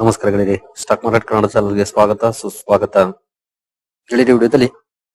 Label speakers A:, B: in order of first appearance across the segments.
A: ನಮಸ್ಕಾರ ಗೆಳೆಯರಿ stock market Kannada ಚಾನಲ್ಗೆ ಸ್ವಾಗತ. ಸುಸ್ವಾಗತ. ಗೆಳೆಯರಿ ವಿಡಿಯೋದಲ್ಲಿ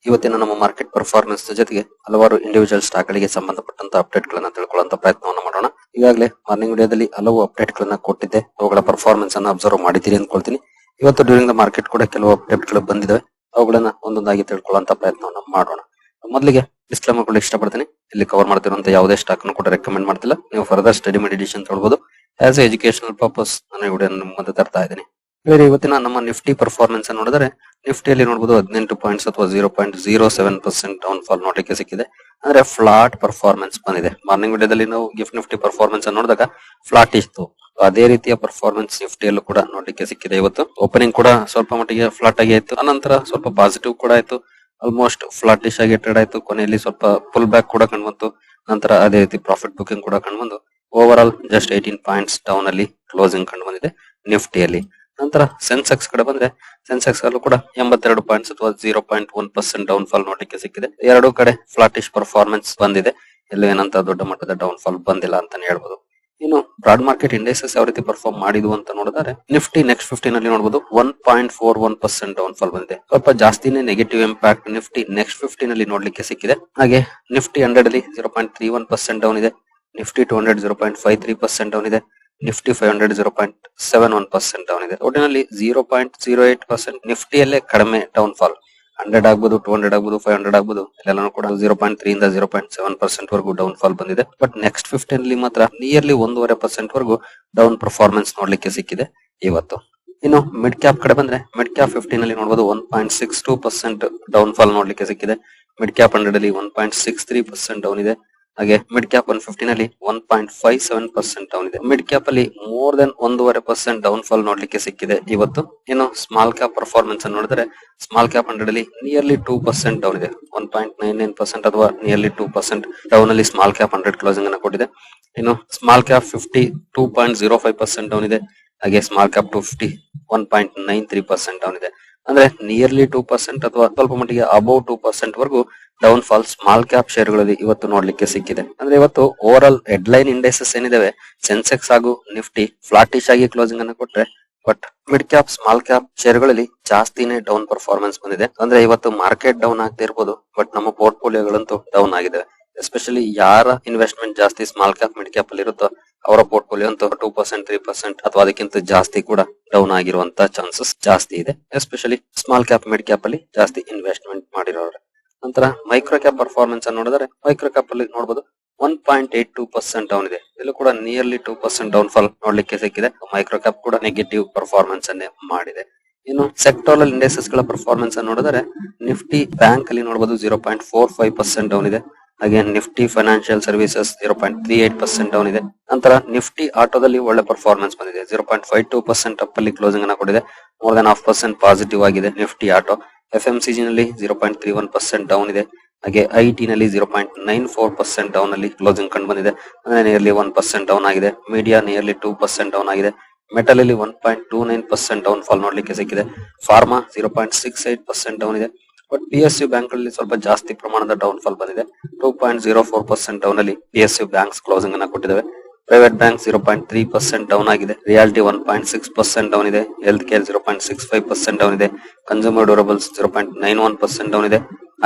A: ಇವತ್ತಿನ ನಮ್ಮ ಮಾರ್ಕೆಟ್ ಪರ್ಫಾರ್ಮೆನ್ಸ್ ಜೊತೆಗೆ ಹಲವಾರು ಇಂಡಿವಿಜುವಲ್ ಸ್ಟಾಕ್ ಗಳಿಗೆ ಸಂಬಂಧಪಟ್ಟಂತ ಅಪ್ಡೇಟ್ ಗಳನ್ನ ತಿಳ್ಕೊಳ್ಳುವಂತ ಪ್ರಯತ್ನವನ್ನು ಮಾಡೋಣ. ಈಗಾಗಲೇ ಮಾರ್ನಿಂಗ್ ವಿಡಿಯೋದಲ್ಲಿ ಹಲವು ಅಪ್ಡೇಟ್ ಗಳನ್ನ ಕೊಟ್ಟಿದ್ದೆ. ಅವುಗಳ ಪರ್ಫಾರ್ಮೆನ್ಸ್ ಅನ್ನ ಅಬ್ಸರ್ವ್ ಮಾಡಿದ್ದೀರಿ ಅಂದ್ಕೊಳ್ತೀನಿ ಇವತ್ತು ಡ್ಯೂರಿಂಗ್ ದ ಮಾರ್ಕೆಟ್ ಕೂಡ ಕೆಲವು ಅಪ್ಡೇಟ್ಗಳು ಬಂದಿದ್ದಾವೆ ಅವುಗಳನ್ನ ಒಂದೊಂದಾಗಿ ತಿಳ್ಕೊಳ್ಳುವಂತ ಪ್ರಯತ್ನವನ್ನು ಮಾಡೋಣ. ಮೊದಲಿಗೆ ಡಿಸ್ಕ್ಲೇಮರ್ ಕೂಡ ಇಷ್ಟಪಡ್ತೀನಿ. ಇಲ್ಲಿ ಕವರ್ ಮಾಡ್ತಿರುವಂತ ಯಾವುದೇ ಸ್ಟಾಕ್ ಕೂಡ ರೆಕಮೆಂಡ್ ಮಾಡ್ತಿಲ್ಲ. ನೀವು ಫರ್ದರ್ ಸ್ಟಡಿ ಮಾಡಿ ಡಿಸಿಷನ್ ತಗೊಳ್ಬಹುದು ಆಸ್ ಎಜುಕೇಶನಲ್ ಪರ್ಪಸ್ ನಾನು ಇವಡೆ ನಿಮ್ಮ ಮುಂದೆ ತರ್ತಾ ಇದ್ದೀನಿ. ಬೇರೆ ಇವತ್ತಿನ ನಮ್ಮ ನಿಫ್ಟಿ ಪರ್ಫಾರ್ಮೆನ್ಸ್ ನೋಡಿದ್ರೆ ನಿಫ್ಟಿಯಲ್ಲಿ ನೋಡಬಹುದು ಹದಿನೆಂಟು ಪಾಯಿಂಟ್ಸ್ ಅಥವಾ zero point zero seven percent down fall ನೋಡಲಿಕ್ಕೆ ಸಿಕ್ಕಿದೆ. ಅಂದ್ರೆ ಫ್ಲಾಟ್ ಪರ್ಫಾರ್ಮೆನ್ಸ್ ಬಂದಿದೆ. ಮಾರ್ನಿಂಗ್ ವಿಡಿಯೋದಲ್ಲಿ ನಾವು ಗಿಫ್ಟ್ ನಿಫ್ಟಿ ಪರ್ಫಾರ್ಮೆನ್ಸ್ ನೋಡಿದಾಗ ಫ್ಲಾಟ್ ಇತ್ತು. ಅದೇ ರೀತಿಯ ಪರ್ಫಾರ್ಮೆನ್ಸ್ ನಿಫ್ಟಿಯಲ್ಲೂ ಕೂಡ ನೋಡಲಿಕ್ಕೆ ಸಿಕ್ಕಿದೆ ಇವತ್ತು. ಓಪನಿಂಗ್ ಕೂಡ ಸ್ವಲ್ಪ ಮಟ್ಟಿಗೆ ಫ್ಲಾಟ್ ಆಗಿ ಆಯ್ತು ಅನಂತರ ಸ್ವಲ್ಪ ಪಾಸಿಟಿವ್ ಕೂಡ ಆಯ್ತು. ಆಲ್ಮೋಸ್ಟ್ ಫ್ಲಾಟಿಶ್ ಆಗಿ ಟ್ರೇಡ್ ಆಯ್ತು. ಕೊನೆಯಲ್ಲಿ ಸ್ವಲ್ಪ ಪುಲ್ ಬ್ಯಾಕ್ ಕೂಡ ಕಂಡುಬಂತು ನಂತರ ಅದೇ ರೀತಿ ಪ್ರಾಫಿಟ್ ಬುಕಿಂಗ್ ಕೂಡ ಕಂಡುಬಂದು overall just eighteen points down ಅಲ್ಲಿ ಕ್ಲೋಸಿಂಗ್ ಕಂಡು ಬಂದಿದೆ ನಿಫ್ಟಿಯಲ್ಲಿ ನಂತರ ಸೆನ್ಸೆಕ್ಸ್ ಕಡೆ ಬಂದ್ರೆ ಸೆನ್ಸೆಕ್ಸ್ ಅಲ್ಲೂ ಕೂಡ ಎಂಬತ್ತೆರಡು ಪಾಯಿಂಟ್ಸ್ ಅಥವಾ zero point one percent down fall ನೋಡ್ಲಿಕ್ಕೆ ಸಿಕ್ಕಿದೆ. ಎರಡು ಕಡೆ ಫ್ಲಾಟಿಶ್ ಪರ್ಫಾರ್ಮೆನ್ಸ್ ಬಂದಿದೆ. ಎಲ್ಲೂ ಏನಂತ ದೊಡ್ಡ ಮಟ್ಟದ ಡೌನ್ ಫಾಲ್ ಬಂದಿಲ್ಲ ಅಂತಾನೆ ಹೇಳ್ಬೋದು. ಇನ್ನು ಬ್ರಾಡ್ ಮಾರ್ಕೆಟ್ ಇಂಡೆಕ್ಸಸ್ ಯಾವ ರೀತಿ ಪರ್ಫಾರ್ಮ್ ಮಾಡಿದ್ವು ಅಂತ ನೋಡಿದ್ರೆ ನಿಫ್ಟಿ ನೆಕ್ಸ್ಟ್ ಫಿಫ್ಟೀನ್ ಅಲ್ಲಿ ನೋಡಬಹುದು one point four one percent down fall ಬಂದಿದೆ. ಸ್ವಲ್ಪ ಜಾಸ್ತಿನೇ negative impact Nifty next fifteen ಅಲ್ಲಿ ನೋಡ್ಲಿಕ್ಕೆ ಸಿಕ್ಕಿದೆ. ಹಾಗೆ ನಿಫ್ಟಿ ಹಂಡ್ರೆಡ್ ಅಲ್ಲಿ zero point three one percent down ಇದೆ. Nifty two hundred zero point five three percent down ಇದೆ. Nifty five hundred zero point seven one percent down ಇದೆ. ಒಟ್ಟಿನಲ್ಲಿ zero point zero eight percent ನಿಫ್ಟಿಯಲ್ಲೇ ಕಡಿಮೆ down fall hundred ಆಗ್ಬೋದು two hundred ಆಗ್ಬೋದು five hundred ಆಗ್ಬೋದು ಎಲ್ಲಾನು ಕೂಡ ಜೀರೋ ಪಾಯಿಂಟ್ ತ್ರೀ ಇಂದ ಜೀರೋ ಪಾಯಿಂಟ್ ಸೆವೆನ್ ಪರ್ಸೆಂಟ್ ವರೆಗೂ ಡೌನ್ ಫಾಲ್ ಬಂದಿದೆ. ಬಟ್ ನೆಕ್ಸ್ಟ್ ಫಿಫ್ಟೀನ್ ಅಲ್ಲಿ ಮಾತ್ರ ನಿಯರ್ಲಿ ಒಂದೂವರೆ ಪರ್ಸೆಂಟ್ ವರೆಗೂ ಡೌನ್ ಪರ್ಫಾರ್ಮೆನ್ಸ್ ನೋಡ್ಲಿಕ್ಕೆ ಸಿಕ್ಕಿದೆ ಇವತ್ತು. ಇನ್ನು ಮಿಡ್ ಕ್ಯಾಪ್ ಕಡೆ ಬಂದ್ರೆ ಮಿಡ್ ಕ್ಯಾಪ್ ಫಿಫ್ಟೀನ್ ಅಲ್ಲಿ ನೋಡಬಹುದು one point six two percent down fall ನೋಡ್ಲಿಕ್ಕೆ ಸಿಕ್ಕಿದೆ. ಮಿಡ್ ಕ್ಯಾಪ್ ಹಂಡ್ರೆಡ್ ಅಲ್ಲಿ one point six three percent down ಇದೆ. ಹಾಗೆ ಮಿಡ್ ಕ್ಯಾಪ್ ಒನ್ ಫಿಫ್ಟೀನ್ ಅಲ್ಲಿ one point five seven percent down ಇದೆ. ಮಿಡ್ ಕ್ಯಾಪ್ ಅಲ್ಲಿ ಮೋರ್ ದೆನ್ ಒಂದೂವರೆ ಪರ್ಸೆಂಟ್ ಡೌನ್ ಫಾಲ್ ನೋಡ್ಲಿಕ್ಕೆ ಸಿಕ್ಕಿದೆ. ಇವತ್ತು ಇನ್ನು ಸ್ಮಾಲ್ ಕ್ಯಾಪ್ ಪರ್ಫಾರ್ಮೆನ್ಸ್ ಅನ್ನು ನೋಡಿದ್ರೆ ಸ್ಮಾಲ್ ಕ್ಯಾಪ್ ಹಂಡ್ರೆಡ್ ಅಲ್ಲಿ ನಿಯರ್ಲಿ ಟೂ ಪರ್ಸೆಂಟ್ ಡೌನ್ ಇದೆ. One point nine nine percent ಅಥವಾ ನಿಯರ್ಲಿ ಟೂ ಪರ್ಸೆಂಟ್ ಡೌನ್ ಅಲ್ಲಿ ಸ್ಮಾಲ್ ಕ್ಯಾಪ್ ಹಂಡ್ರೆಡ್ ಕ್ಲೋಸಿಂಗ್ ಅನ್ನು ಕೊಟ್ಟಿದೆ. ಇನ್ನು small cap fifty two point zero five percent down ಇದೆ. ಹಾಗೆ small cap two fifty one point nine three percent down ಇದೆ. ಅಂದ್ರೆ nearly two percent ಅಥವಾ ಸ್ವಲ್ಪ ಮಟ್ಟಿಗೆ ಅಬೌವ್ ಟೂ ಪರ್ಸೆಂಟ್ ವರೆಗೂ ಡೌನ್ ಫಾಲ್ ಸ್ಮಾಲ್ ಕ್ಯಾಪ್ ಶೇರ್ಗಳಲ್ಲಿ ಇವತ್ತು ನೋಡ್ಲಿಕ್ಕೆ ಸಿಕ್ಕಿದೆ. ಅಂದ್ರೆ ಇವತ್ತು ಓವರ್ ಆಲ್ ಹೆಡ್ಲೈನ್ ಇಂಡೆಕ್ಸಸ್ ಏನಿದಾವೆ? ಸೆನ್ಸೆಕ್ಸ್ ಹಾಗೂ ನಿಫ್ಟಿ ಫ್ಲಾಟಿಶ್ ಆಗಿ ಕ್ಲೋಸಿಂಗ್ ಅನ್ನು ಕೊಟ್ರೆ but mid cap small cap ಶೇರ್ಗಳಲ್ಲಿ ಜಾಸ್ತಿನೇ ಡೌನ್ ಪರ್ಫಾರ್ಮೆನ್ಸ್ ಬಂದಿದೆ. ಅಂದ್ರೆ ಇವತ್ತು ಮಾರ್ಕೆಟ್ ಡೌನ್ ಆಗ್ತಾ ಇರ್ಬೋದು ಬಟ್ ನಮ್ಮ ಪೋರ್ಟ್ಫೋಲಿಯೋಗಳಂತೂ ಡೌನ್ ಆಗಿದೆ ಎಸ್ಪೆಷಲಿ ಯಾರ ಇನ್ವೆಸ್ಟ್ಮೆಂಟ್ ಜಾಸ್ತಿ ಸ್ಮಾಲ್ ಕ್ಯಾಪ್ ಮಿಡ್ ಕ್ಯಾಪ್ ಅಲ್ಲಿ ಇರುತ್ತೋ ಅವರ ಪೋರ್ಟ್ಫೋಲಿಯೋ ಅಂತ ಟೂ ಪರ್ಸೆಂಟ್ ತ್ರೀ ಪರ್ಸೆಂಟ್ ಅಥವಾ ಅದಕ್ಕಿಂತ ಜಾಸ್ತಿ ಕೂಡ ಡೌನ್ ಆಗಿರುವಂತ ಚಾನ್ಸಸ್ ಜಾಸ್ತಿ ಇದೆ. Especially small cap mid cap ಅಲ್ಲಿ ಜಾಸ್ತಿ ಇನ್ವೆಸ್ಟ್ಮೆಂಟ್ ಮಾಡಿರೋರು. ನಂತರ ಮೈಕ್ರೋ ಕ್ಯಾಪ್ ಪರ್ಫಾರ್ಮೆನ್ಸ್ ಅನ್ನು ನೋಡಿದ್ರೆ ಮೈಕ್ರೋ ಕ್ಯಾಪ್ ಅಲ್ಲಿ ನೋಡಬಹುದು one point eight two percent down ಇದೆ. ಇಲ್ಲೂ ಕೂಡ nearly two percent down fall ನೋಡ್ಲಿಕ್ಕೆ ಸಿಕ್ಕಿದೆ. ಮೈಕ್ರೋ ಕ್ಯಾಪ್ ಕೂಡ ನೆಗೆಟಿವ್ ಪರ್ಫಾರ್ಮೆನ್ಸ್ ಅನ್ನೇ ಮಾಡಿದೆ. ಇನ್ನು ಸೆಕ್ಟೋರಲ್ ಇಂಡೆಕ್ಸಸ್ಗಳ ಪರ್ಫಾರ್ಮೆನ್ಸ್ ಅನ್ನು ನೋಡಿದ್ರೆ ನಿಫ್ಟಿ ಬ್ಯಾಂಕ್ ಅಲ್ಲಿ ನೋಡಬಹುದು zero point four five percent down ಇದೆ. ಹಾಗೆ Nifty financial services zero point three eight percent down ಇದೆ. ನಂತರ ನಿಫ್ಟಿ ಆಟೋದಲ್ಲಿ ಒಳ್ಳೆ ಪರ್ಫಾರ್ಮೆನ್ಸ್ ಬಂದಿದೆ. Zero point five two percent up ಅಲ್ಲಿ ಕ್ಲೋಸಿಂಗ್ ಅನ್ನ ಕೊಟ್ಟಿದೆ. More than half percent positive ಆಗಿದೆ Nifty auto F M C ನಲ್ಲಿ zero point three one percent down ಇದೆ. ಹಾಗೆ ಐ ಟಿ ನಲ್ಲಿ zero point nine four percent down ಅಲ್ಲಿ closing ಕಂಡು ಬಂದಿದೆ. ಅಂದ್ರೆ ನಿಯರ್ಲಿ ಒನ್ ಪರ್ಸೆಂಟ್ ಡೌನ್ ಆಗಿದೆ. Media nearly two percent down ಆಗಿದೆ. ಮೆಟಲ್ ಅಲ್ಲಿ one point two nine percent down fall ನೋಡ್ಲಿಕ್ಕೆ ಸಿಕ್ಕಿದೆ. Pharma zero point six eight percent down ಇದೆ. But P S U bank ಅಲ್ಲಿ ಸ್ವಲ್ಪ ಜಾಸ್ತಿ ಪ್ರಮಾಣದ ಡೌನ್ ಫಾಲ್ ಬಂದಿದೆ. Two point zero four percent down ಅಲ್ಲಿ P S U banks closing ಅನ್ನ ಕೊಟ್ಟಿದ್ದಾವೆ. Private bank zero point three percent down ಆಗಿದೆ. Reality one point six percent down ಇದೆ. Health care zero point six five percent down ಇದೆ. Consumer durables zero point nine one percent down ಇದೆ.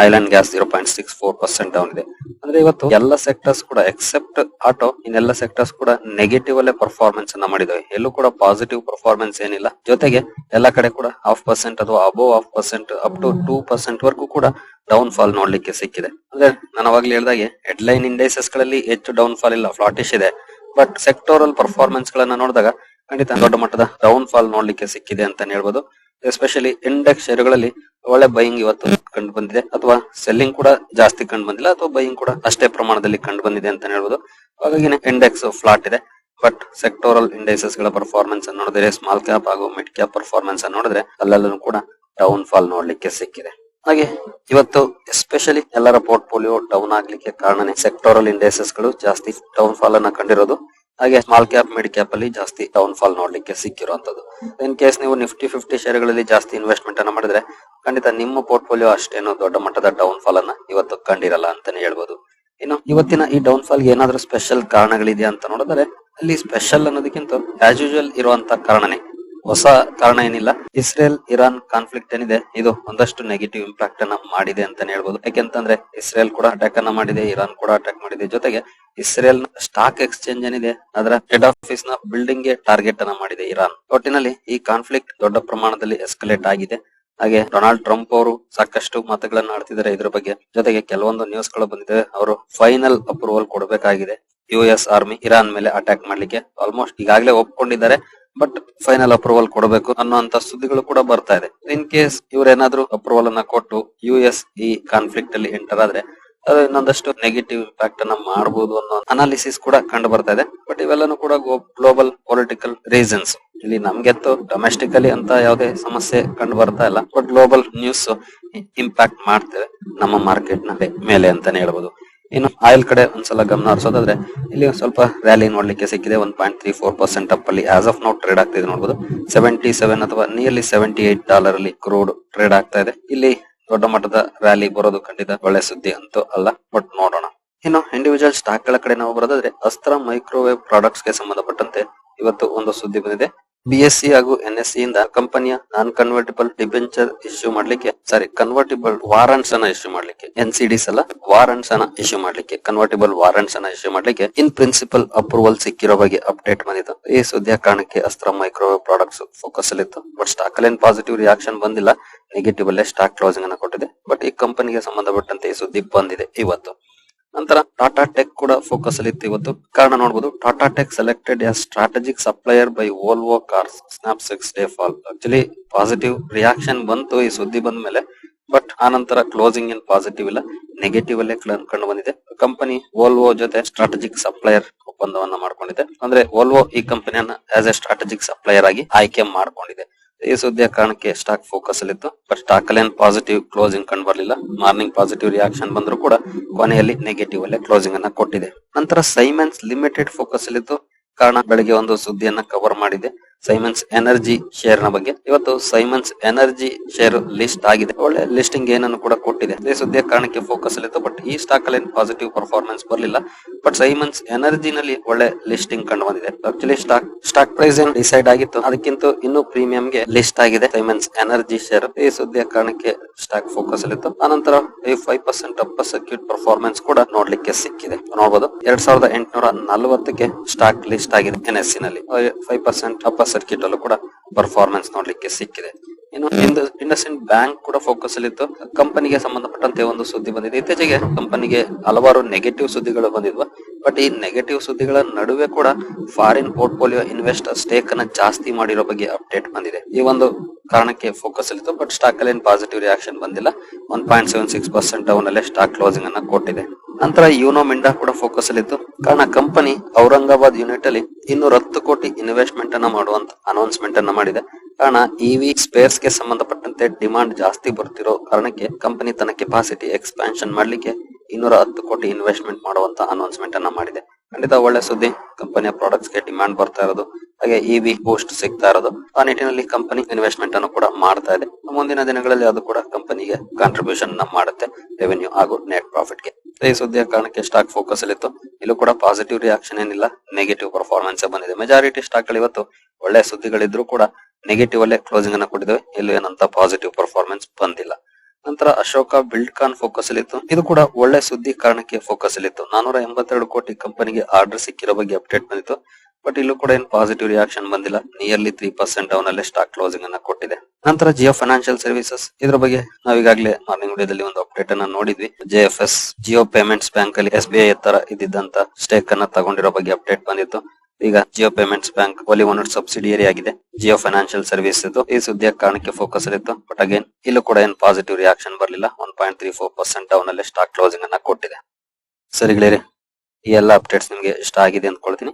A: Oil and gas zero point six four percent down ಇದೆ. ಅಂದ್ರೆ ಇವತ್ತು ಎಲ್ಲ sectors ಕೂಡ except auto ಇನ್ನೆಲ್ಲ sectors ಕೂಡ ನೆಗೆಟಿವ್ ಅಲ್ಲೇ ಪರ್ಫಾರ್ಮೆನ್ಸ್ ಅನ್ನ ಮಾಡಿದಾವೆ. ಎಲ್ಲೂ ಕೂಡ ಪಾಸಿಟಿವ್ ಪರ್ಫಾರ್ಮೆನ್ಸ್ ಏನಿಲ್ಲ. ಜೊತೆಗೆ ಎಲ್ಲ ಕಡೆ ಕೂಡ ಹಾಫ್ ಪರ್ಸೆಂಟ್ ಅಥವಾ above half percent up to two percent ವರೆಗೂ ಕೂಡ ಡೌನ್ ಫಾಲ್ ನೋಡ್ಲಿಕ್ಕೆ ಸಿಕ್ಕಿದೆ. ಅಂದ್ರೆ ನಾನು ಅವಾಗ್ಲೇ ಹೇಳಿದಾಗೆ ಹೆಡ್ಲೈನ್ ಇಂಡೈಸಸ್ಗಳಲ್ಲಿ ಹೆಚ್ಚು ಡೌನ್ ಫಾಲ್ ಇಲ್ಲ ಫ್ಲಾಟಿಶ್ ಇದೆ. ಬಟ್ ಸೆಕ್ಟೋರಲ್ ಪರ್ಫಾರ್ಮೆನ್ಸ್ ಗಳನ್ನ ನೋಡಿದಾಗ ಖಂಡಿತ ದೊಡ್ಡ ಮಟ್ಟದ ಡೌನ್ ಫಾಲ್ ನೋಡ್ಲಿಕ್ಕೆ ಸಿಕ್ಕಿದೆ ಅಂತ ಹೇಳ್ಬೋದು. ಎಸ್ಪೆಷಲಿ ಇಂಡೆಕ್ಸ್ ಶೇರುಗಳಲ್ಲಿ ಒಳ್ಳೆ ಬೈಯಿಂಗ್ ಇವತ್ತು ಕಂಡು ಬಂದಿದೆ. ಅಥವಾ ಸೆಲ್ಲಿಂಗ್ ಕೂಡ ಜಾಸ್ತಿ ಕಂಡು ಬಂದಿಲ್ಲ, ಅಥವಾ ಬೈಯಿಂಗ್ ಕೂಡ ಅಷ್ಟೇ ಪ್ರಮಾಣದಲ್ಲಿ ಕಂಡು ಬಂದಿದೆ ಅಂತ ಹೇಳ್ಬೋದು. ಹಾಗಾಗಿ ಇಂಡೆಕ್ಸ್ ಫ್ಲಾಟ್ ಇದೆ. ಬಟ್ ಸೆಕ್ಟೋರಲ್ ಇಂಡೆಕ್ಸಸ್ಗಳ ಪರ್ಫಾರ್ಮೆನ್ಸ್ ನೋಡಿದ್ರೆ ಸ್ಮಾಲ್ ಕ್ಯಾಪ್ ಹಾಗೂ ಮಿಡ್ ಕ್ಯಾಪ್ ಪರ್ಫಾರ್ಮೆನ್ಸ್ ನೋಡಿದ್ರೆ ಅಲ್ಲೆಲ್ಲೂ ಕೂಡ ಡೌನ್ ಫಾಲ್ ನೋಡ್ಲಿಕ್ಕೆ ಸಿಕ್ಕಿದೆ. ಹಾಗೆ ಇವತ್ತು ಎಸ್ಪೆಷಲಿ ಎಲ್ಲರ ಪೋರ್ಟ್ಫೋಲಿಯೋ ಡೌನ್ ಆಗ್ಲಿಕ್ಕೆ ಕಾರಣನೇ ಸೆಕ್ಟೋರಲ್ ಇಂಡೆಸಸ್ಗಳು ಜಾಸ್ತಿ ಡೌನ್ ಫಾಲ್ ಅನ್ನ ಕಂಡಿರೋದು. ಹಾಗೆ ಸ್ಮಾಲ್ ಕ್ಯಾಪ್ ಮಿಡ್ ಕ್ಯಾಪ್ ಅಲ್ಲಿ ಜಾಸ್ತಿ ಡೌನ್ ಫಾಲ್ ನೋಡ್ಲಿಕ್ಕೆ ಸಿಕ್ಕಿರುವಂತದ್ದು ಇನ್ ಕೇಸ್ ನೀವು ನಿಫ್ಟಿ ಫಿಫ್ಟಿ ಶೇರ್ಗಳಲ್ಲಿ ಜಾಸ್ತಿ ಇನ್ವೆಸ್ಟ್ಮೆಂಟ್ ಅನ್ನ ಮಾಡಿದ್ರೆ ಖಂಡಿತ ನಿಮ್ಮ ಪೋರ್ಟ್ಫೋಲಿಯೋ ಅಷ್ಟೇನು ದೊಡ್ಡ ಮಟ್ಟದ ಡೌನ್ ಫಾಲ್ ಅನ್ನ ಇವತ್ತು ಕಂಡಿರಲ್ಲ ಅಂತಾನೆ ಹೇಳ್ಬೋದು. ಇನ್ನು ಇವತ್ತಿನ ಈ ಡೌನ್ ಫಾಲ್ಗೆ ಏನಾದ್ರೂ ಸ್ಪೆಷಲ್ ಕಾರಣಗಳಿದೆಯಾ ಅಂತ ನೋಡಿದ್ರೆ ಅಲ್ಲಿ ಸ್ಪೆಷಲ್ ಅನ್ನೋದಕ್ಕಿಂತ ಆಸ್ ಯೂಶುವಲ್ ಇರುವಂತ ಕಾರಣನೇ ಹೊಸ ಕಾರಣ ಏನಿಲ್ಲ. ಇಸ್ರೇಲ್ ಇರಾನ್ ಕಾನ್ಫ್ಲಿಕ್ಟ್ ಏನಿದೆ, ಇದು ಒಂದಷ್ಟು ನೆಗೆಟಿವ್ ಇಂಪ್ಯಾಕ್ಟ್ ಅನ್ನ ಮಾಡಿದೆ ಅಂತಾನೆ ಹೇಳ್ಬೋದು. ಯಾಕೆಂತಂದ್ರೆ ಇಸ್ರೇಲ್ ಕೂಡ ಅಟ್ಯಾಕ್ ಅನ್ನ ಮಾಡಿದೆ, ಇರಾನ್ ಕೂಡ ಅಟ್ಯಾಕ್ ಮಾಡಿದೆ. ಜೊತೆಗೆ ಇಸ್ರೇಲ್ ಸ್ಟಾಕ್ ಎಕ್ಸ್ಚೇಂಜ್ ಏನಿದೆ, ಅದರ ಹೆಡ್ ಆಫೀಸ್ನ ಬಿಲ್ಡಿಂಗ್ಗೆ ಟಾರ್ಗೆಟ್ ಅನ್ನ ಮಾಡಿದೆ ಇರಾನ್. ಒಟ್ಟಿನಲ್ಲಿ ಈ ಕಾನ್ಫ್ಲಿಕ್ಟ್ ದೊಡ್ಡ ಪ್ರಮಾಣದಲ್ಲಿ ಎಸ್ಕಲೇಟ್ ಆಗಿದೆ. ಹಾಗೆ ಡೊನಾಲ್ಡ್ ಟ್ರಂಪ್ ಅವರು ಸಾಕಷ್ಟು ಮಾತುಗಳನ್ನ ಆಡ್ತಿದ್ದಾರೆ ಇದ್ರ ಬಗ್ಗೆ. ಜೊತೆಗೆ ಕೆಲವೊಂದು ನ್ಯೂಸ್ಗಳು ಬಂದಿದೆ, ಅವರು ಫೈನಲ್ ಅಪ್ರೂವಲ್ ಕೊಡಬೇಕಾಗಿದೆ. ಯು ಎಸ್ ಆರ್ಮಿ ಇರಾನ್ ಮೇಲೆ ಅಟ್ಯಾಕ್ ಮಾಡ್ಲಿಕ್ಕೆ ಆಲ್ಮೋಸ್ಟ್ ಈಗಾಗಲೇ ಒಪ್ಕೊಂಡಿದ್ದಾರೆ. ಬಟ್ ಫೈನಲ್ ಅಪ್ರೂವಲ್ ಕೊಡಬೇಕು ಅನ್ನುವಂತ ಸುದ್ದಿಗಳು ಕೂಡ ಬರ್ತಾ ಇದೆ. ಇನ್ ಕೇಸ್ ಇವ್ರೇನಾದ್ರೂ ಅಪ್ರೂವಲ್ ಅನ್ನ ಕೊಟ್ಟು ಯು ಎಸ್ ಈ ಕಾನ್ಫ್ಲಿಕ್ಟ್ ಅಲ್ಲಿ ಎಂಟರ್ ಆದ್ರೆ ಅದು ಇನ್ನೊಂದಷ್ಟು ನೆಗೆಟಿವ್ ಇಂಪ್ಯಾಕ್ಟ್ ಅನ್ನ ಮಾಡಬಹುದು ಅನ್ನೋ ಅನಾಲಿಸಿಸ್ ಕೂಡ ಕಂಡು ಬರ್ತಾ ಇದೆ. ಬಟ್ ಇವೆಲ್ಲನೂ ಕೂಡ ಗ್ಲೋಬಲ್ ಪೊಲಿಟಿಕಲ್ ರೀಸನ್ಸ್ ಇಲ್ಲಿ ನಮ್ಗೆಂತೂ ಡೊಮೆಸ್ಟಿಕಲಿ ಅಂತ ಯಾವುದೇ ಸಮಸ್ಯೆ ಕಂಡು ಬರ್ತಾ ಇಲ್ಲ. ಬಟ್ ಗ್ಲೋಬಲ್ ನ್ಯೂಸ್ ಇಂಪ್ಯಾಕ್ಟ್ ಮಾಡ್ತೇವೆ ನಮ್ಮ ಮಾರ್ಕೆಟ್ನಲ್ಲಿ ಮೇಲೆ ಅಂತಾನೆ ಹೇಳ್ಬೋದು. ಇನ್ನು ಆಯಿಲ್ ಕಡೆ ಒಂದ್ಸಲ ಗಮನ ಹರಿಸೋದಾದ್ರೆ, ಇಲ್ಲಿ ಸ್ವಲ್ಪ ರ್ಯಾಲಿ ನೋಡ್ಲಿಕ್ಕೆ ಸಿಕ್ಕಿದೆ one point three four percent up ಅಲ್ಲಿ ಆಸ್ ಆಫ್ ನೌ ಟ್ರೇಡ್ ಆಗ್ತಿದೆ ನೋಡಬಹುದು ಸೆವೆಂಟಿ ಸೆವೆನ್ ಅಥವಾ ನಿಯರ್ಲಿ ಸೆವೆಂಟಿ ಏಟ್ ಡಾಲರ್ ಅಲ್ಲಿ ಕ್ರೋಡ್ ಟ್ರೇಡ್ ಆಗ್ತಾ ಇದೆ. ಇಲ್ಲಿ ದೊಡ್ಡ ಮಟ್ಟದ ರ್ಯಾಲಿ ಬರೋದು ಖಂಡಿತ ಒಳ್ಳೆ ಸುದ್ದಿ ಅಂತೂ ಅಲ್ಲ ಬಟ್ ನೋಡೋಣ. ಇನ್ನು ಇಂಡಿವಿಜುವಲ್ ಸ್ಟಾಕ್ಗಳ ಕಡೆ ನಾವು ಬರೋದಾದ್ರೆ ಅಸ್ತ್ರ ಮೈಕ್ರೋವೇವ್ ಪ್ರಾಡಕ್ಟ್ಸ್ಗೆ ಸಂಬಂಧಪಟ್ಟಂತೆ ಇವತ್ತು ಒಂದು ಸುದ್ದಿ ಬಂದಿದೆ. ಬಿಎಸ್ಸಿ ಹಾಗೂ ಎನ್ಎಸ್ಸಿ ಇಂದ ಕಂಪನಿಯ ನಾನ್ ಕನ್ವರ್ಟಿಬಲ್ ಡಿಬೆಂಚರ್ ಇಶ್ಯೂ ಮಾಡ್ಲಿಕ್ಕೆ ಸಾರಿ ಕನ್ವರ್ಟಿಬಲ್ ವಾರಂಟ್ಸ್ ಅನ್ನ ಇಶ್ಯೂ ಮಾಡ್ಲಿಕ್ಕೆ ಎನ್ಸಿಡಿಸ್ ಅಲ್ಲ ವಾರಂಟ್ಸ್ ಅನ್ನ ಇಶ್ಯೂ ಮಾಡ್ಲಿಕ್ಕೆ ಕನ್ವರ್ಟಿಬಲ್ ವಾರಂಟ್ಸ್ ಅನ್ನ ಇಶ್ಯೂ ಮಾಡ್ಲಿಕ್ಕೆ ಇನ್ ಪ್ರಿನ್ಸಿಪಲ್ ಅಪ್ರೂವಲ್ ಸಿಕ್ಕಿರೋ ಬಗ್ಗೆ ಅಪ್ಡೇಟ್ ಬಂದಿತ್ತು ಈ ಸುದ್ದಿಯ ಕಾರಣಕ್ಕೆ ಅಸ್ತ್ರ ಮೈಕ್ರೋವೇವ್ ಪ್ರಾಡಕ್ಟ್ಸ್ ಫೋಕಸ್ ಅಲ್ಲಿ ಇತ್ತು. ಬಟ್ ಸ್ಟಾಕ್ ಅಲ್ಲಿ ಪಾಸಿಟಿವ್ ರಿಯಾಕ್ಷನ್ ಬಂದಿಲ್ಲ ನೆಗೆಟಿವ್ ಅಲ್ಲೇ ಸ್ಟಾಕ್ ಕ್ಲೋಸಿಂಗ್ ಅನ್ನ ಕೊಟ್ಟಿದೆ. ಬಟ್ ಈ ಕಂಪನಿಗೆ ಸಂಬಂಧಪಟ್ಟಂತೆ ಈ ಸುದ್ದಿ ಬಂದಿದೆ ಇವತ್ತು. ನಂತರ ಟಾಟಾ ಟೆಕ್ ಕೂಡ ಫೋಕಸ್ ಅಲ್ಲಿ ಇತ್ತು ಇವತ್ತು. ಕಾರಣ ನೋಡಬಹುದು Tata tech selected a strategic supplier by Volvo cars snap six day fall actually positive reaction ಬಂತು ಈ ಸುದ್ದಿ ಬಂದ ಮೇಲೆ ಬಟ್ ಆ ನಂತರ ಕ್ಲೋಸಿಂಗ್ ಏನ್ ಪಾಸಿಟಿವ್ ಇಲ್ಲ. ನೆಗೆಟಿವ್ ಅಲ್ಲೇ ಕಂಡು ಬಂದಿದೆ. ಕಂಪನಿ ವೋಲ್ವೋ ಜೊತೆ ಸ್ಟ್ರಾಟಜಿಕ್ ಸಪ್ಲೈಯರ್ ಒಪ್ಪಂದವನ್ನ ಮಾಡ್ಕೊಂಡಿದೆ. ಅಂದ್ರೆ ವೋಲ್ವೋ ಈ ಕಂಪನಿಯನ್ನ ಆಸ್ ಎ ಸ್ಟ್ರಾಟಜಿಕ್ ಸಪ್ಲೈಯರ್ ಆಗಿ ಆಯ್ಕೆ ಮಾಡ್ಕೊಂಡಿದೆ. ಈ ಸುದ್ದಿಯ ಕಾರಣಕ್ಕೆ ಸ್ಟಾಕ್ ಫೋಕಸ್ ಅಲ್ಲಿತ್ತು. ಬಟ್ ಸ್ಟಾಕ್ ಅಲ್ಲಿ ಪಾಸಿಟಿವ್ ಕ್ಲೋಸಿಂಗ್ ಕಂಡು ಬರಲಿಲ್ಲ. ಮಾರ್ನಿಂಗ್ ಪಾಸಿಟಿವ್ ರಿಯಾಕ್ಷನ್ ಬಂದರೂ ಕೂಡ ಕೊನೆಯಲ್ಲಿ ನೆಗೆಟಿವ್ ಅಲ್ಲೇ ಕ್ಲೋಸಿಂಗ್ ಅನ್ನ ಕೊಟ್ಟಿದೆ. ನಂತರ ಸೈಮೆನ್ಸ್ ಲಿಮಿಟೆಡ್ ಫೋಕಸ್ ಅಲ್ಲಿತ್ತು. ಕಾರಣ ಬೆಳಗ್ಗೆ ಒಂದು ಸುದ್ದಿಯನ್ನ ಕವರ್ ಮಾಡಿದೆ. ಸೈಮನ್ಸ್ ಎನರ್ಜಿ ಶೇರ್ನ ಬಗ್ಗೆ. ಇವತ್ತು ಸೈಮನ್ಸ್ ಎನರ್ಜಿ ಶೇರ್ ಲಿಸ್ಟ್ ಆಗಿದೆ. ಒಳ್ಳೆ ಲಿಸ್ಟಿಂಗ್ ಏನನ್ನು ಕೂಡ ಕೊಟ್ಟಿದೆ. ಅದೇ ಸುದ್ದಿಯ ಕಾರಣಕ್ಕೆ ಫೋಕಸ್ ಅಲ್ಲಿತ್ತು ಬಟ್ ಈ ಸ್ಟಾಕ್ ಅಲ್ಲಿ ಪಾಸಿಟಿವ್ ಪರ್ಫಾರ್ಮೆನ್ಸ್ ಬರಲಿಲ್ಲ. ಬಟ್ ಸೈಮನ್ಸ್ ಎನರ್ಜಿ ನಲ್ಲಿ ಒಳ್ಳೆ ಲಿಸ್ಟಿಂಗ್ ಕಂಡು ಬಂದಿದೆ. ಆಕ್ಚುಲಿ ಸ್ಟಾಕ್ ಸ್ಟಾಕ್ ಪ್ರೈಸ್ ಏನು ಡಿಸೈಡ್ ಆಗಿತ್ತು. ಅದಕ್ಕಿಂತ ಇನ್ನೂ ಪ್ರೀಮಿಯಂ ಗೆ ಲಿಸ್ಟ್ ಆಗಿದೆ ಸೈಮನ್ಸ್ ಎನರ್ಜಿ ಶೇರ್ ಈ ಸುದ್ದಿಯ ಕಾರಣಕ್ಕೆ ಸ್ಟಾಕ್ ಫೋಕಸ್ ಅಲ್ಲಿತ್ತು ಆನಂತರ ಈ five percent up circuit performance ಕೂಡ ನೋಡ್ಲಿಕ್ಕೆ ಸಿಕ್ಕಿದೆ. ನೋಡಬಹುದು ಎರಡ್ ಸಾವಿರದ ಎಂಟುನೂರ ನಲವತ್ತಕ್ಕೆ ಸ್ಟಾಕ್ ಲಿಸ್ಟ್ ಆಗಿದೆ ಎನ್ ಎಸ್ ಸಿ ನಲ್ಲಿ. ಫೈವ್ ಪರ್ಸೆಂಟ್ ಅಪ್ ಸರ್ಕ್ಯೂಟ್ ಅಲ್ಲೂ ಕೂಡ ಪರ್ಫಾರ್ಮೆನ್ಸ್ ನೋಡ್ಲಿಕ್ಕೆ ಸಿಕ್ಕಿದೆ. ಇನ್ನು ಇಂಡಸ್ ಇಂಡ್ ಬ್ಯಾಂಕ್ ಕೂಡ ಫೋಕಸ್ ಅಲ್ಲಿತ್ತು ಕಂಪನಿಗೆ ಸಂಬಂಧಪಟ್ಟಂತೆ ಒಂದು ಸುದ್ದಿ ಬಂದಿದೆ. ಇತ್ತೀಚೆಗೆ ಕಂಪನಿಗೆ ಹಲವಾರು ನೆಗೆಟಿವ್ ಸುದ್ದಿಗಳು ಬಂದಿದ್ವು. ಬಟ್ ಈ ನೆಗೆಟಿವ್ ಸುದ್ದಿಗಳ ನಡುವೆ ಕೂಡ ಫಾರಿನ್ ಪೋರ್ಟ್ಫೋಲಿಯೋ ಇನ್ವೆಸ್ಟರ್ ಸ್ಟೇಕ್ ಅನ್ನ ಜಾಸ್ತಿ ಮಾಡಿರೋ ಬಗ್ಗೆ ಅಪ್ಡೇಟ್ ಬಂದಿದೆ. ಈ ಒಂದು ಕಾರಣಕ್ಕೆ ಫೋಕಸ್ ಅಲ್ಲಿತ್ತು ಬಟ್ ಸ್ಟಾಕ್ ಅಲ್ಲಿ ಪಾಸಿಟಿವ್ ರಿಯಾಕ್ಷನ್ ಬಂದಿಲ್ಲ. One point seven six percent ಅವನಲ್ಲೇ stock closing ಅನ್ನ ಕೊಟ್ಟಿದೆ. ನಂತರ ಯೂನೋ ಮಿಂಡಾ ಕೂಡ ಫೋಕಸ್ ಅಲ್ಲಿತ್ತು. ಕಾರಣ ಕಂಪನಿ ಔರಂಗಾಬಾದ್ ಯೂನಿಟ್ ಅಲ್ಲಿ ಇನ್ನೂರ ಹತ್ತು ಕೋಟಿ ಇನ್ವೆಸ್ಟ್ಮೆಂಟ್ ಅನ್ನ ಮಾಡುವಂತ ಅನೌನ್ಸ್ಮೆಂಟ್ ಅನ್ನ ಮಾಡಿದೆ. ಕಾರಣ ಇವಿ ಸ್ಪೇರ್ಸ್ಗೆ ಸಂಬಂಧಪಟ್ಟಂತೆ ಡಿಮಾಂಡ್ ಜಾಸ್ತಿ ಬರುತ್ತಿರೋ ಕಾರಣಕ್ಕೆ ಕಂಪನಿ ತನ್ನ ಕೆಪಾಸಿಟಿ ಎಕ್ಸ್ಪಾನ್ಷನ್ ಮಾಡ್ಲಿಕ್ಕೆ ಇನ್ನೂರ ಹತ್ತು ಕೋಟಿ ಇನ್ವೆಸ್ಟ್ಮೆಂಟ್ ಮಾಡುವಂತ ಅನೌನ್ಸ್ಮೆಂಟ್ ಅನ್ನ ಮಾಡಿದೆ. ಖಂಡಿತ ಒಳ್ಳೆ ಸುದ್ದಿ. ಕಂಪನಿಯ ಪ್ರಾಡಕ್ಟ್ಸ್ಗೆ ಡಿಮಾಂಡ್ ಬರ್ತಾ ಇರೋದು. ಹಾಗೆ ಇವಿ ಪೋಸ್ಟ್ ಸಿಗ್ತಾ ಇರೋದು. ಆ ನಿಟ್ಟಿನಲ್ಲಿ ಕಂಪನಿ ಇನ್ವೆಸ್ಟ್ಮೆಂಟ್ ಅನ್ನು ಕೂಡ ಮಾಡ್ತಾ ಇದೆ. ಮುಂದಿನ ದಿನಗಳಲ್ಲಿ ಅದು ಕೂಡ ಕಂಪನಿಗೆ ಕಾಂಟ್ರಿಬ್ಯೂಷನ್ ಮಾಡುತ್ತೆ ರೆವೆನ್ಯೂ ಹಾಗೂ ನೆಟ್ ಪ್ರಾಫಿಟ್ಗೆ. ಈ ಸುದ್ದಿಯ ಕಾರಣಕ್ಕೆ ಸ್ಟಾಕ್ ಫೋಕಸ್ ಅಲ್ಲಿತ್ತು. ಇಲ್ಲೂ ಕೂಡ ಪಾಸಿಟಿವ್ ರಿಯಾಕ್ಷನ್ ಏನಿಲ್ಲ. ನೆಗೆಟಿವ್ ಪರ್ಫಾರ್ಮೆನ್ಸ್ ಬಂದಿದೆ. ಮೆಜಾರಿಟಿ ಸ್ಟಾಕ್ಗಳು ಇವತ್ತು ಒಳ್ಳೆ ಸುದ್ದಿಗಳಿದ್ರು ಕೂಡ ನೆಗೆಟಿವ್ ಅಲ್ಲೇ ಕ್ಲೋಸಿಂಗ್ ಅನ್ನ ಕೊಟ್ಟಿದ್ದೇವೆ. ಇಲ್ಲೂ ಏನಂತ ಪಾಸಿಟಿವ್ ಪರ್ಫಾರ್ಮೆನ್ಸ್ ಬಂದಿಲ್ಲ. ನಂತರ ಅಶೋಕ ಬಿಲ್ಡ್ ಕಾನ್ ಫೋಕಸ್ ಅಲ್ಲಿತ್ತು. ಇದು ಕೂಡ ಒಳ್ಳೆ ಸುದ್ದಿ ಕಾರಣಕ್ಕೆ ಫೋಕಸ್ ಅಲ್ಲಿತ್ತು. ನಾನೂರ ಎಂಬತ್ತೆರಡು ಕೋಟಿ ಕಂಪನಿಗೆ ಆರ್ಡರ್ ಸಿಕ್ಕಿರೋ ಬಗ್ಗೆ ಅಪ್ಡೇಟ್ ಬಂದಿತ್ತು. ಬಟ್ ಇಲ್ಲೂ ಕೂಡ ಏನು ಪಾಸಿಟಿವ್ ರಿಯಾಕ್ಷನ್ ಬಂದಿಲ್ಲ. ನಿಯರ್ಲಿ ತ್ರೀ ಪರ್ಸೆಂಟ್ ಡೌನ್ ಅಲ್ಲೇ ಸ್ಟಾಕ್ ಕ್ಲೋಸಿಂಗ್ ಅನ್ನ ಕೊಟ್ಟಿದೆ. ನಂತರ ಜಿಯೋ ಫೈನಾನ್ಷಿಯಲ್ ಸರ್ವಿಸಸ್ ಇದ್ರ ಬಗ್ಗೆ ನಾವೀಗಾಗಲೇ ಮಾರ್ನಿಂಗ್ ವಿಡಿಯೋದಲ್ಲಿ ಒಂದು ಅಪ್ಡೇಟ್ ಅನ್ನ ನೋಡಿದ್ವಿ. J F S Jio payments bank ಅಲ್ಲಿ ಎಸ್ ಬಿ ಐ ತರ ಇದ್ದಿದ್ದಂತ ಸ್ಟೇಕ್ ಅನ್ನ ತಗೊಂಡಿರೋ ಬಗ್ಗೆ ಅಪ್ಡೇಟ್ ಬಂದಿತ್ತು. ಈಗ Jio payments bank wholly owned subsidiary ಆಗಿದೆ. ಜಿಯೋ ಫೈನಾನ್ಷಿಯಲ್ ಸರ್ವಿಸ್ ಇದು. ಈ ಸುದ್ದಿಯ ಕಾರಣಕ್ಕೆ ಫೋಕಸ್ ಇತ್ತು ಬಟ್ ಅಗೇನ್ ಇಲ್ಲೂ ಕೂಡ ಏನ್ ಪಾಸಿಟಿವ್ ರಿಯಾಕ್ಷನ್ ಬರಲಿಲ್ಲ. One point three four percent down ಅಲ್ಲಿ ಸ್ಟಾಕ್ ಕ್ಲೋಸಿಂಗ್ ಅನ್ನ ಕೊಟ್ಟಿದೆ. ಸರಿ ಗೆಳೆಯರೆ, ಈ ಎಲ್ಲ ಅಪ್ಡೇಟ್ಸ್ ನಿಮಗೆ ಇಷ್ಟ ಆಗಿದೆ ಅಂದ್ಕೊಳ್ತೀನಿ.